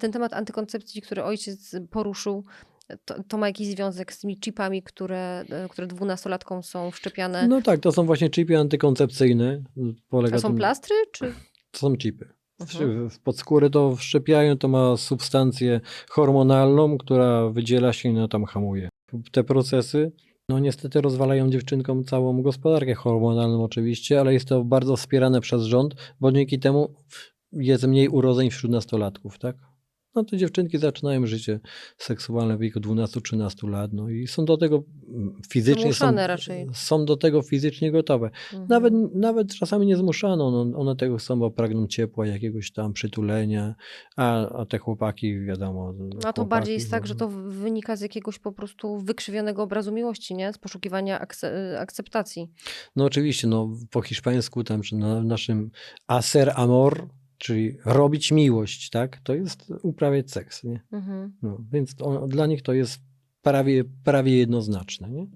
Ten temat antykoncepcji, który ojciec poruszył, to, to ma jakiś związek z tymi chipami, które, e, które dwunastolatkom są wszczepiane? No tak, to są właśnie chipy antykoncepcyjne. Polega A są tym- plastry, czy? To są chipy. W pod skórę to wszczepiają, to ma substancję hormonalną, która wydziela się i no tam hamuje. Te procesy, no niestety rozwalają dziewczynkom całą gospodarkę hormonalną oczywiście, ale jest to bardzo wspierane przez rząd, bo dzięki temu jest mniej urodzeń wśród nastolatków, tak? No to dziewczynki zaczynają życie seksualne w wieku 12-13 lat, no i są do tego fizycznie, są, są do tego fizycznie gotowe. Mhm. Nawet, nawet czasami nie zmuszano. No, one tego chcą, bo pragną ciepła, jakiegoś tam przytulenia, a, a te chłopaki, wiadomo. A to bardziej jest tak, no, że to wynika z jakiegoś po prostu wykrzywionego obrazu miłości, nie? Z poszukiwania akce- akceptacji. No oczywiście, no, po hiszpańsku tam, na naszym hacer amor, czyli robić miłość, tak? To jest uprawiać seks, nie? Mhm. No, więc to, dla nich to jest prawie, prawie jednoznaczne, nie?